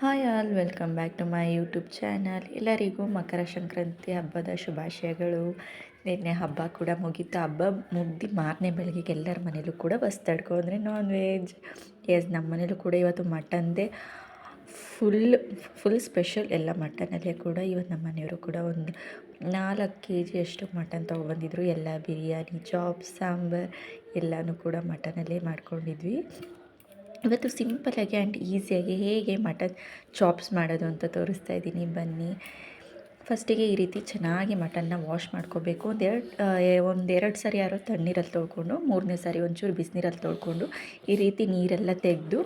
Hi all, welcome back to my YouTube channel. ಎಲ್ಲರಿಗೂ ಮಕರ ಸಂಕ್ರಾಂತಿ ಹಬ್ಬದ ಶುಭಾಶಯಗಳು. ನಿನ್ನೆ ಹಬ್ಬ ಕೂಡ ಮುಗೀತು. ಹಬ್ಬ ಮುಗ್ದು ಮಾರನೇ ಬೆಳಗ್ಗೆ ಎಲ್ಲರ ಮನೇಲೂ ಕೂಡ ಬಸ್ ತಡ್ಕೊ ಅಂದರೆ ನಾನ್ ವೆಜ್ ಎಸ್ ನಮ್ಮ ಮನೇಲೂ ಕೂಡ ಇವತ್ತು ಮಟನ್ದೇ. ಫುಲ್ ಫುಲ್ ಸ್ಪೆಷಲ್ ಎಲ್ಲ ಮಟನಲ್ಲೇ ಕೂಡ ಇವತ್ತು ನಮ್ಮ ಮನೆಯವರು ಕೂಡ ಒಂದು ನಾಲ್ಕು ಕೆ ಜಿಯಷ್ಟು ಮಟನ್ ತೊಗೊಬಂದಿದ್ರು ಎಲ್ಲ ಬಿರಿಯಾನಿ ಚಾಪ್ ಸಾಂಬಾರ್ ಎಲ್ಲನೂ ಕೂಡ ಮಟನಲ್ಲೇ ಮಾಡ್ಕೊಂಡಿದ್ವಿ. ಇವತ್ತು ಸಿಂಪಲಾಗಿ ಆ್ಯಂಡ್ ಈಸಿಯಾಗಿ ಹೇಗೆ ಮಟನ್ ಚಾಪ್ಸ್ ಮಾಡೋದು ಅಂತ ತೋರಿಸ್ತಾ ಇದ್ದೀನಿ. ಬನ್ನಿ. ಫಸ್ಟಿಗೆ ಈ ರೀತಿ ಚೆನ್ನಾಗಿ ಮಟನ್ನ ವಾಶ್ ಮಾಡ್ಕೋಬೇಕು. ಒಂದೆರಡು ಒಂದೆರಡು ಸರಿ ಯಾರೋ ತಣ್ಣೀರಲ್ಲಿ ತೊಳ್ಕೊಂಡು, ಮೂರನೇ ಸಾರಿ ಒಂಚೂರು ಬಿಸಿನೀರಲ್ಲಿ ತೊಳ್ಕೊಂಡು ಈ ರೀತಿ ನೀರೆಲ್ಲ ತೆಗೆದು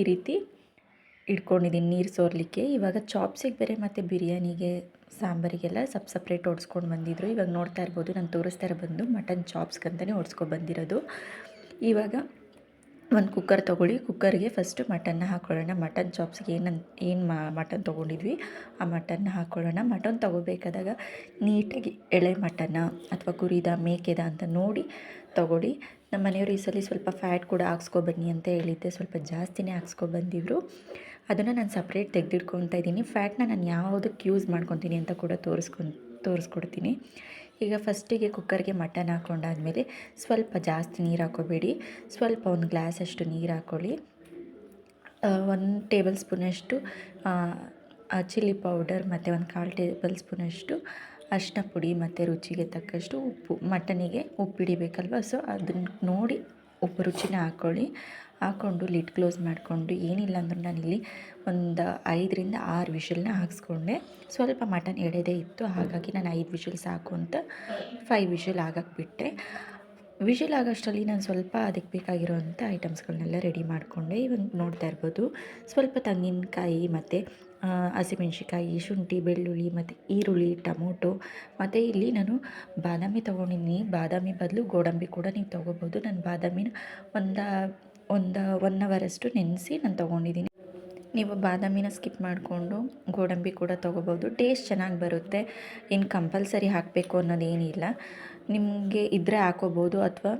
ಈ ರೀತಿ ಇಟ್ಕೊಂಡಿದ್ದೀನಿ. ನೀರು ಸೋರಲಿಕ್ಕೆ. ಇವಾಗ ಚಾಪ್ಸಿಗೆ ಬೇರೆ ಮತ್ತು ಬಿರಿಯಾನಿಗೆ, ಸಾಂಬಾರಿಗೆಲ್ಲ ಸಪ್ ಸಪ್ರೇಟ್ ಓಡಿಸ್ಕೊಂಡು ಬಂದಿದ್ರು. ಇವಾಗ ನೋಡ್ತಾ ಇರ್ಬೋದು, ನಾನು ತೋರಿಸ್ತಾ ಬಂದು ಮಟನ್ ಚಾಪ್ಸ್ಗಂತಲೇ ಓಡಿಸ್ಕೊಂಡು ಬಂದಿರೋದು. ಇವಾಗ ಒಂದು ಕುಕ್ಕರ್ ತೊಗೊಳ್ಳಿ. ಕುಕ್ಕರ್ಗೆ ಫಸ್ಟು ಮಟನ್ನ ಹಾಕ್ಕೊಳ್ಳೋಣ ಮಟನ್ ಚಾಪ್ಸ್ಗೆ ಏನು ಏನು ಮಟನ್ ತೊಗೊಂಡಿದ್ವಿ? ಆ ಮಟನ್ನ ಹಾಕ್ಕೊಳ್ಳೋಣ ಮಟನ್ ತೊಗೋಬೇಕಾದಾಗ ನೀಟಾಗಿ ಎಳೆ ಮಟನ್ನ ಅಥವಾ ಕುರಿದ ಮೇಕೆದ ಅಂತ ನೋಡಿ ತೊಗೊಳ್ಳಿ. ನಮ್ಮ ಮನೆಯವರು ಈ ಸಲ ಸ್ವಲ್ಪ ಫ್ಯಾಟ್ ಕೂಡ ಹಾಕ್ಸ್ಕೊಬನ್ನಿ ಅಂತ ಹೇಳಿದ್ದೆ. ಸ್ವಲ್ಪ ಜಾಸ್ತಿನೇ ಹಾಕ್ಸ್ಕೊಬಂದಿದ್ರು. ಅದನ್ನು ನಾನು ಸಪ್ರೇಟ್ ತೆಗೆದಿಟ್ಕೊತಾ ಇದ್ದೀನಿ. ಫ್ಯಾಟ್ನ ನಾನು ಯಾವುದಕ್ಕೆ ಯೂಸ್ ಮಾಡ್ಕೊತೀನಿ ಅಂತ ಕೂಡ ತೋರಿಸ್ಕೊಂಡು ತೋರಿಸ್ಕೊಡ್ತೀನಿ. ಈಗ ಫಸ್ಟಿಗೆ ಕುಕ್ಕರ್ಗೆ ಮಟನ್ ಹಾಕೊಂಡಾದಮೇಲೆ ಸ್ವಲ್ಪ ಜಾಸ್ತಿ ನೀರು ಹಾಕೋಬೇಡಿ. ಸ್ವಲ್ಪ ಒಂದು ಗ್ಲಾಸಷ್ಟು ನೀರು ಹಾಕ್ಕೊಳ್ಳಿ ಒಂದು ಟೇಬಲ್ ಸ್ಪೂನಷ್ಟು ಚಿಲ್ಲಿ ಪೌಡರ್ ಮತ್ತು ಒಂದು ಕಾಲು ಟೇಬಲ್ ಸ್ಪೂನಷ್ಟು ಅರಿಶಿನ ಪುಡಿ ಮತ್ತು ರುಚಿಗೆ ತಕ್ಕಷ್ಟು ಉಪ್ಪು, ಮಟನಿಗೆ ಉಪ್ಪು ಹಿಡಿಬೇಕಲ್ವ ಸೊ ಅದನ್ನು ನೋಡಿ ಉಪ್ಪು ರುಚಿನ ಹಾಕ್ಕೊಳ್ಳಿ ಹಾಕ್ಕೊಂಡು ಲಿಡ್ ಕ್ಲೋಸ್ ಮಾಡಿಕೊಂಡು ಏನಿಲ್ಲ ಅಂದರೂ ನಾನಿಲ್ಲಿ ಒಂದು ಐದರಿಂದ ಆರು ವಿಷಲ್ನ ಹಾಕ್ಸ್ಕೊಂಡೆ. ಸ್ವಲ್ಪ ಮಟನ್ ಎಳೆದೇ ಇತ್ತು, ಹಾಗಾಗಿ ನಾನು ಐದು ವಿಷಲ್ ಸಾಕು ಅಂತ ಫೈವ್ ವಿಷಲ್ ಆಗಕ್ಕೆ ಬಿಟ್ಟೆ. ವಿಷಲ್ ಆಗೋಷ್ಟರಲ್ಲಿ ನಾನು ಸ್ವಲ್ಪ ಅದಕ್ಕೆ ಬೇಕಾಗಿರೋವಂಥ ಐಟಮ್ಸ್ಗಳನ್ನೆಲ್ಲ ರೆಡಿ ಮಾಡಿಕೊಂಡೆ. ಇವಾಗ ನೋಡ್ತಾ ಇರ್ಬೋದು, ಸ್ವಲ್ಪ ತೆಂಗಿನಕಾಯಿ ಮತ್ತು ಹಸಿಮೆಣ್ಸಿಕಾಯಿ ಶುಂಠಿ, ಬೆಳ್ಳುಳ್ಳಿ ಮತ್ತು ಈರುಳ್ಳಿ, ಟೊಮೊಟೊ ಮತ್ತು ಇಲ್ಲಿ ನಾನು ಬಾದಾಮಿ ತೊಗೊಂಡಿದ್ದೀನಿ. ಬಾದಾಮಿ ಬದಲು ಗೋಡಂಬಿ ಕೂಡ ನೀವು ತೊಗೋಬೋದು. ನಾನು ಬಾದಾಮಿನ ಒಂದು ಒಂದು ಒನ್ ಅವರಷ್ಟು ನೆನೆಸಿ ನಾನು ತೊಗೊಂಡಿದ್ದೀನಿ ನೀವು ಬಾದಾಮಿನ ಸ್ಕಿಪ್ ಮಾಡಿಕೊಂಡು ಗೋಡಂಬಿ ಕೂಡ ತೊಗೋಬೋದು ಟೇಸ್ಟ್ ಚೆನ್ನಾಗಿ ಬರುತ್ತೆ. ಇನ್ನು ಕಂಪಲ್ಸರಿ ಹಾಕಬೇಕು ಅನ್ನೋದೇನಿಲ್ಲ ನಿಮಗೆ ಇದ್ದರೆ ಹಾಕೋಬೋದು ಅಥವಾ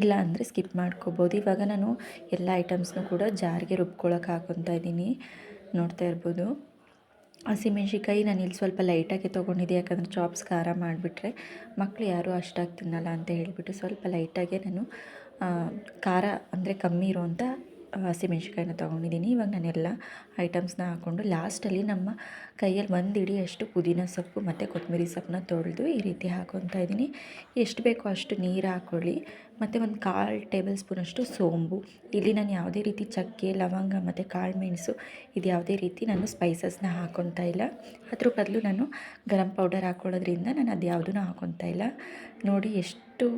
ಇಲ್ಲ ಅಂದರೆ ಸ್ಕಿಪ್ ಮಾಡ್ಕೋಬೋದು ಇವಾಗ ನಾನು ಎಲ್ಲ ಐಟಮ್ಸ್ನೂ ಕೂಡ ಜಾರಿಗೆ ರುಬ್ಕೊಳಕ್ಕೆ ಹಾಕೊತಾ ಇದ್ದೀನಿ ನೋಡ್ತಾ ಇರ್ಬೋದು. ಹಸಿಮೆಣ್ಸಿಕಾಯಿ ನಾನು ಇಲ್ಲಿ ಸ್ವಲ್ಪ ಲೈಟಾಗಿ ತೊಗೊಂಡಿದ್ದೆ. ಯಾಕಂದರೆ ಚಾಪ್ಸ್ ಖಾರ ಮಾಡಿಬಿಟ್ರೆ ಮಕ್ಕಳು ಯಾರೂ ಅಷ್ಟಾಗಿ ತಿನ್ನಲ್ಲ ಅಂತ ಹೇಳಿಬಿಟ್ಟು ಸ್ವಲ್ಪ ಲೈಟಾಗೆ ನಾನು ಖಾರ ಅಂದರೆ ಕಮ್ಮಿ ಇರುವಂಥ ಹಸಿಮೆಣ್ಸಿಕಾಯಿನ ತೊಗೊಂಡಿದ್ದೀನಿ. ಇವಾಗ ನಾನೆಲ್ಲ ಐಟಮ್ಸ್ನ ಹಾಕ್ಕೊಂಡು ಲಾಸ್ಟಲ್ಲಿ ನಮ್ಮ ಕೈಯಲ್ಲಿ ಒಂದು ಹಿಡಿಯಷ್ಟು ಪುದೀನ ಸೊಪ್ಪು ಮತ್ತು ಕೊತ್ತಂಬರಿ ಸೊಪ್ಪನ್ನ ತೊಳೆದು ಈ ರೀತಿ ಹಾಕೊತಾ ಇದ್ದೀನಿ. ಎಷ್ಟು ಬೇಕೋ ಅಷ್ಟು ನೀರು ಹಾಕ್ಕೊಳ್ಳಿ ಮತ್ತು ಒಂದು ಕಾಲು ಟೇಬಲ್ ಸ್ಪೂನಷ್ಟು ಸೋಂಬು. ಇಲ್ಲಿ ನಾನು ಯಾವುದೇ ರೀತಿ ಚಕ್ಕೆ, ಲವಂಗ ಮತ್ತು ಕಾಳು ಮೆಣಸು ಇದು ಯಾವುದೇ ರೀತಿ ನಾನು ಸ್ಪೈಸಸ್ನ ಹಾಕೊತಾ ಇಲ್ಲ. ಅದ್ರ ಬದಲು ನಾನು ಗರಂ ಪೌಡರ್ ಹಾಕೊಳ್ಳೋದ್ರಿಂದ ನಾನು ಅದು ಯಾವುದೂ ಹಾಕೊತಾ ಇಲ್ಲ. ನೋಡಿ ಎಷ್ಟು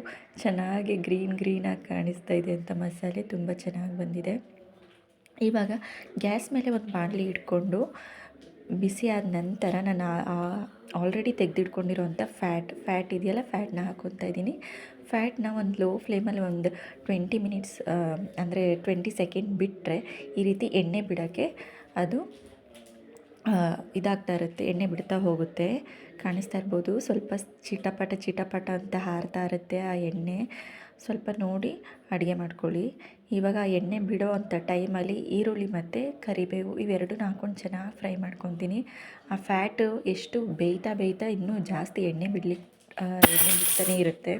ಚೆನ್ನಾಗಿ ಗ್ರೀನ್ ಗ್ರೀನಾಗಿ ಕಾಣಿಸ್ತಾ ಇದೆ ಅಂತ ಮಸಾಲೆ. ತುಂಬ ಚೆನ್ನಾಗಿ ಬಂದಿದೆ. ಇವಾಗ ಗ್ಯಾಸ್ ಮೇಲೆ ಒಂದು ಬಾಣಲಿ ಇಟ್ಕೊಂಡು ಬಿಸಿ ಆದ ನಂತರ ನಾನು ಆಲ್ರೆಡಿ ತೆಗೆದಿಟ್ಕೊಂಡಿರೋಂಥ ಫ್ಯಾಟ್ ಫ್ಯಾಟ್ ಇದೆಯಲ್ಲ ಫ್ಯಾಟ್ನ ಹಾಕ್ಕೊತಾ ಇದ್ದೀನಿ. ಫ್ಯಾಟ್ನ ಒಂದು ಲೋ ಫ್ಲೇಮಲ್ಲಿ ಒಂದು ಟ್ವೆಂಟಿ ಮಿನಿಟ್ಸ್ ಅಂದರೆ ಟ್ವೆಂಟಿ ಸೆಕೆಂಡ್ ಬಿಟ್ಟರೆ ಈ ರೀತಿ ಎಣ್ಣೆ ಬಿಡೋಕ್ಕೆ ಅದು ಇದಾಗ್ತಾ ಇರುತ್ತೆ, ಎಣ್ಣೆ ಬಿಡ್ತಾ ಹೋಗುತ್ತೆ, ಕಾಣಿಸ್ತಾ ಇರ್ಬೋದು. ಸ್ವಲ್ಪ ಚಿಟಪಟ ಚಿಟಪಟ ಅಂತ ಹಾರ್ತಾ ಇರುತ್ತೆ ಆ ಎಣ್ಣೆ. ಸ್ವಲ್ಪ ನೋಡಿ, ಅಡುಗೆ ಮಾಡ್ಕೊಳ್ಳಿ. ಇವಾಗ ಎಣ್ಣೆ ಬಿಡೋ ಅಂಥ ಟೈಮಲ್ಲಿ ಈರುಳ್ಳಿ ಮತ್ತು ಕರಿಬೇವು ಇವೆರಡನ್ನ ಹಾಕ್ಕೊಂಡು ಚೆನ್ನಾಗಿ ಫ್ರೈ ಮಾಡ್ಕೊತೀನಿ. ಆ ಫ್ಯಾಟು ಎಷ್ಟು ಬೇಯ್ತಾ ಬೇಯ್ತಾ ಇನ್ನೂ ಜಾಸ್ತಿ ಎಣ್ಣೆ ಬಿಡ್ಲಿಕ್ಕೆ ಎಣ್ಣೆ ಬಿಡ್ತಾನೆ ಇರುತ್ತೆ.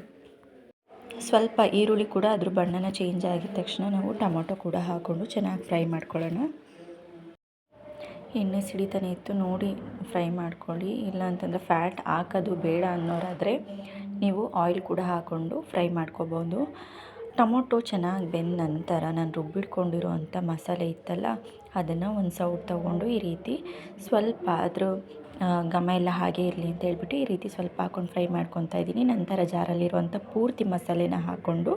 ಸ್ವಲ್ಪ ಈರುಳ್ಳಿ ಕೂಡ ಅದ್ರ ಬಣ್ಣನ ಚೇಂಜ್ ಆಗಿದ ತಕ್ಷಣ ನಾವು ಟೊಮೊಟೊ ಕೂಡ ಹಾಕ್ಕೊಂಡು ಚೆನ್ನಾಗಿ ಫ್ರೈ ಮಾಡ್ಕೊಳ್ಳೋಣ. ಎಣ್ಣೆ ಸಿಡಿತಾನೆ ಇತ್ತು, ನೋಡಿ ಫ್ರೈ ಮಾಡ್ಕೊಳ್ಳಿ. ಇಲ್ಲ ಅಂತಂದರೆ ಫ್ಯಾಟ್ ಹಾಕೋದು ಬೇಡ ಅನ್ನೋರಾದರೆ ನೀವು ಆಯಿಲ್ ಕೂಡ ಹಾಕ್ಕೊಂಡು ಫ್ರೈ ಮಾಡ್ಕೋಬೋದು. ಟೊಮೊಟೊ ಚೆನ್ನಾಗಿ ಬೆಂದ ನಂತರ ನಾನು ರುಬ್ಬಿಟ್ಕೊಂಡಿರೋ ಅಂಥ ಮಸಾಲೆ ಇತ್ತಲ್ಲ, ಅದನ್ನು ಒಂದು ಸೌಟ್ ತೊಗೊಂಡು ಈ ರೀತಿ ಸ್ವಲ್ಪ ಅದ್ರ ಘಮ ಎಲ್ಲ ಹಾಗೆ ಇರಲಿ ಅಂತ ಹೇಳ್ಬಿಟ್ಟು ಈ ರೀತಿ ಸ್ವಲ್ಪ ಹಾಕ್ಕೊಂಡು ಫ್ರೈ ಮಾಡ್ಕೊತಾ ಇದ್ದೀನಿ. ನಂತರ ಜಾರಲ್ಲಿರುವಂಥ ಪೂರ್ತಿ ಮಸಾಲೆನ ಹಾಕ್ಕೊಂಡು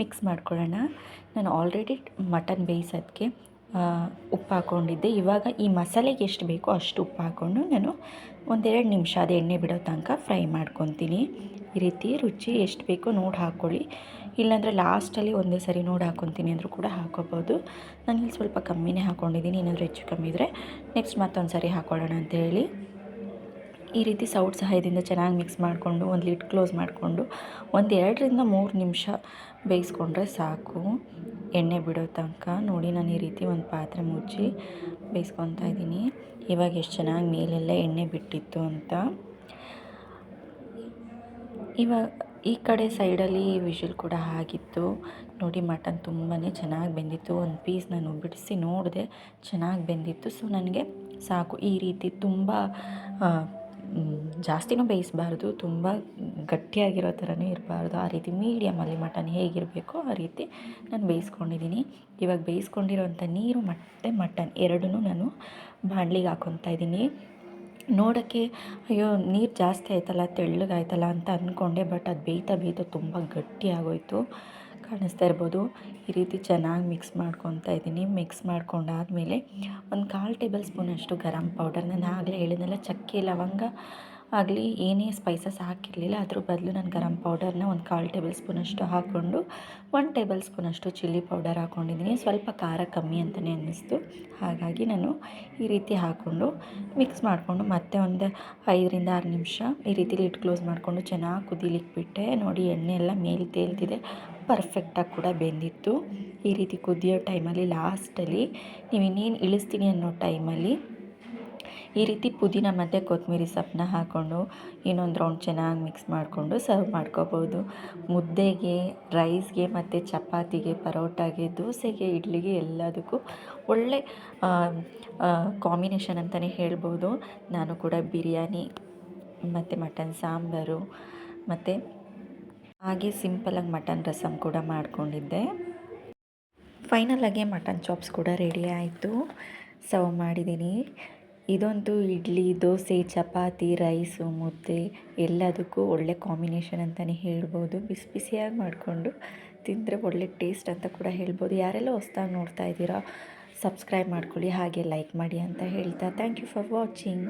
ಮಿಕ್ಸ್ ಮಾಡ್ಕೊಳ್ಳೋಣ. ನಾನು ಆಲ್ರೆಡಿ ಮಟನ್ ಬೇಯಿಸೋದಕ್ಕೆ ಉಪ್ಪು ಹಾಕ್ಕೊಂಡಿದ್ದೆ ಇವಾಗ ಈ ಮಸಾಲೆಗೆ ಎಷ್ಟು ಬೇಕೋ ಅಷ್ಟು ಉಪ್ಪು ಹಾಕ್ಕೊಂಡು ನಾನು ಒಂದೆರಡು ನಿಮಿಷ ಅದು ಎಣ್ಣೆ ಬಿಡೋ ತನಕ ಫ್ರೈ ಮಾಡ್ಕೊತೀನಿ. ಈ ರೀತಿ ರುಚಿ ಎಷ್ಟು ಬೇಕೋ ನೋಡಿ ಹಾಕ್ಕೊಳ್ಳಿ. ಇಲ್ಲಾಂದರೆ ಲಾಸ್ಟಲ್ಲಿ ಒಂದೇ ಸರಿ ನೋಡಿ ಹಾಕ್ಕೊತೀನಿ ಅಂದರೂ ಕೂಡ ಹಾಕೋಬೋದು ನಾನು ಇಲ್ಲಿ ಸ್ವಲ್ಪ ಕಮ್ಮಿನೇ ಹಾಕ್ಕೊಂಡಿದ್ದೀನಿ. ಏನಾದರೂ ಹೆಚ್ಚು ಕಮ್ಮಿ ಇದ್ದರೆ ನೆಕ್ಸ್ಟ್ ಮತ್ತೊಂದು ಸರಿ ಹಾಕ್ಕೊಳ್ಳೋಣ ಅಂತ ಹೇಳಿ ಈ ರೀತಿ ಸೌಟ್ ಸಹಾಯದಿಂದ ಚೆನ್ನಾಗಿ ಮಿಕ್ಸ್ ಮಾಡಿಕೊಂಡು, ಒಂದು ಲಿಡ್ ಕ್ಲೋಸ್ ಮಾಡಿಕೊಂಡು, ಒಂದು ಎರಡರಿಂದ ಮೂರು ನಿಮಿಷ ಬೇಯಿಸ್ಕೊಂಡ್ರೆ ಸಾಕು. ಎಣ್ಣೆ ಬಿಡೋ ತನಕ ನೋಡಿ ನಾನು ಈ ರೀತಿ ಒಂದು ಪಾತ್ರೆ ಮುಚ್ಚಿ ಬೇಯಿಸ್ಕೊತಾ ಇದ್ದೀನಿ. ಇವಾಗ ಎಷ್ಟು ಚೆನ್ನಾಗಿ ಮೇಲೆಲ್ಲ ಎಣ್ಣೆ ಬಿಟ್ಟಿತ್ತು ಅಂತ. ಇವಾಗ ಈ ಕಡೆ ಸೈಡಲ್ಲಿ ವಿಷಲ್ ಕೂಡ ಆಗಿತ್ತು. ನೋಡಿ, ಮಟನ್ ತುಂಬಾ ಚೆನ್ನಾಗಿ ಬೆಂದಿತ್ತು. ಒಂದು ಪೀಸ್ ನಾನು ಬಿಡಿಸಿ ನೋಡಿದೆ, ಚೆನ್ನಾಗಿ ಬೆಂದಿತ್ತು. ಸೊ, ನನಗೆ ಸಾಕು. ಈ ರೀತಿ ತುಂಬ ಜಾಸ್ತಿನೂ ಬೇಯಿಸಬಾರ್ದು, ತುಂಬ ಗಟ್ಟಿಯಾಗಿರೋ ಥರನೂ ಇರಬಾರ್ದು. ಆ ರೀತಿ ಮೀಡಿಯಮಲ್ಲಿ ಮಟನ್ ಹೇಗಿರಬೇಕೋ ಆ ರೀತಿ ನಾನು ಬೇಯಿಸ್ಕೊಂಡಿದ್ದೀನಿ ಇವಾಗ ಬೇಯಿಸ್ಕೊಂಡಿರೋಂಥ ನೀರು ಮತ್ತು ಮಟನ್ ಎರಡೂ ನಾನು ಬಾಣ್ಲಿಗೆ ಹಾಕ್ಕೊತಾ ಇದ್ದೀನಿ ನೋಡೋಕ್ಕೆ, ಅಯ್ಯೋ, ನೀರು ಜಾಸ್ತಿ ಆಯ್ತಲ್ಲ, ತೆಳ್ಳಗಾಯ್ತಲ್ಲ ಅಂತ ಅಂದ್ಕೊಂಡೆ ಬಟ್ ಅದು ಬೇಯ್ತಾ ಬೇಯ್ತಾ ತುಂಬ ಗಟ್ಟಿ ಆಗೋಯಿತು. ಕಾಣಿಸ್ತಾ ಇರ್ಬೋದು. ಈ ರೀತಿ ಚೆನ್ನಾಗಿ ಮಿಕ್ಸ್ ಮಾಡ್ಕೊತಾ ಇದ್ದೀನಿ. ಮಿಕ್ಸ್ ಮಾಡ್ಕೊಂಡಾದಮೇಲೆ ಒಂದು ಕಾಲು ಟೇಬಲ್ ಸ್ಪೂನಷ್ಟು ಗರಂ ಪೌಡರ್ ನಾನು ಆಗಲೇ ಹೇಳಿದ್ನಲ್ಲ ಚಕ್ಕೆ, ಲವಂಗ ಆಗಲಿ, ಏನೇ ಸ್ಪೈಸಸ್ ಹಾಕಿರಲಿಲ್ಲ, ಅದ್ರ ಬದಲು ನಾನು ಗರಂ ಪೌಡರ್ನ ಒಂದು ಕಾಲು ಟೇಬಲ್ ಸ್ಪೂನಷ್ಟು ಹಾಕ್ಕೊಂಡು ಒನ್ ಟೇಬಲ್ ಸ್ಪೂನಷ್ಟು ಚಿಲ್ಲಿ ಪೌಡರ್ ಹಾಕ್ಕೊಂಡಿದ್ದೀನಿ ಸ್ವಲ್ಪ ಖಾರ ಕಮ್ಮಿ ಅಂತಲೇ ಅನ್ನಿಸ್ತು. ಹಾಗಾಗಿ ನಾನು ಈ ರೀತಿ ಹಾಕ್ಕೊಂಡು ಮಿಕ್ಸ್ ಮಾಡಿಕೊಂಡು ಮತ್ತೆ ಒಂದು ಐದರಿಂದ ಆರು ನಿಮಿಷ ಈ ರೀತಿ ಲಿಡ್ ಕ್ಲೋಸ್ ಮಾಡಿಕೊಂಡು ಚೆನ್ನಾಗಿ ಕುದಿಲಿಕ್ಕೆ ಬಿಟ್ಟೆ ನೋಡಿ, ಎಣ್ಣೆ ಎಲ್ಲ ಮೇಲೆ ತೇಲ್ತಿದೆ. ಪರ್ಫೆಕ್ಟಾಗಿ ಕೂಡ ಬೆಂದಿತ್ತು. ಈ ರೀತಿ ಕುದಿಯೋ ಟೈಮಲ್ಲಿ ಲಾಸ್ಟಲ್ಲಿ ನೀವು ಇನ್ನೇನು ಇಳಿಸ್ತೀನಿ ಅನ್ನೋ ಟೈಮಲ್ಲಿ ಈ ರೀತಿ ಪುದೀನ ಮತ್ತು ಕೊತ್ತಂಬರಿ ಸೊಪ್ಪನ್ನ ಹಾಕ್ಕೊಂಡು ಇನ್ನೊಂದು ರೌಂಡ್ ಚೆನ್ನಾಗಿ ಮಿಕ್ಸ್ ಮಾಡಿಕೊಂಡು ಸರ್ವ್ ಮಾಡ್ಕೋಬೋದು. ಮುದ್ದೆಗೆ ರೈಸ್ಗೆ ಮತ್ತು ಚಪಾತಿಗೆ, ಪರೋಟಾಗೆ, ದೋಸೆಗೆ, ಇಡ್ಲಿಗೆ ಎಲ್ಲದಕ್ಕೂ ಒಳ್ಳೆ ಕಾಂಬಿನೇಷನ್ ಅಂತಲೇ ಹೇಳ್ಬೋದು. ನಾನು ಕೂಡ ಬಿರಿಯಾನಿ ಮತ್ತು ಮಟನ್ ಸಾಂಬಾರು ಮತ್ತು ಹಾಗೆ ಸಿಂಪಲಾಗಿ ಮಟನ್ ರಸಮ್ ಕೂಡ ಮಾಡಿಕೊಂಡಿದ್ದೆ. ಫೈನಲಾಗೆ ಮಟನ್ ಚಾಪ್ಸ್ ಕೂಡ ರೆಡಿ ಆಯಿತು. ಸರ್ವ್ ಮಾಡಿದ್ದೀನಿ. ಇದಂತೂ ಇಡ್ಲಿ, ದೋಸೆ, ಚಪಾತಿ, ರೈಸು, ಮುದ್ದೆ ಎಲ್ಲದಕ್ಕೂ ಒಳ್ಳೆ ಕಾಂಬಿನೇಷನ್ ಅಂತಲೇ ಹೇಳ್ಬೋದು. ಬಿಸಿ ಬಿಸಿಯಾಗಿ ಮಾಡಿಕೊಂಡು ತಿಂದರೆ ಒಳ್ಳೆ ಟೇಸ್ಟ್ ಅಂತ ಕೂಡ ಹೇಳ್ಬೋದು. ಯಾರೆಲ್ಲ ಹೊಸ್ದಾಗಿ ನೋಡ್ತಾ ಇದ್ದೀರಾ ಸಬ್ಸ್ಕ್ರೈಬ್ ಮಾಡ್ಕೊಳ್ಳಿ, ಹಾಗೆ ಲೈಕ್ ಮಾಡಿ ಅಂತ ಹೇಳ್ತಾ. Thank you for watching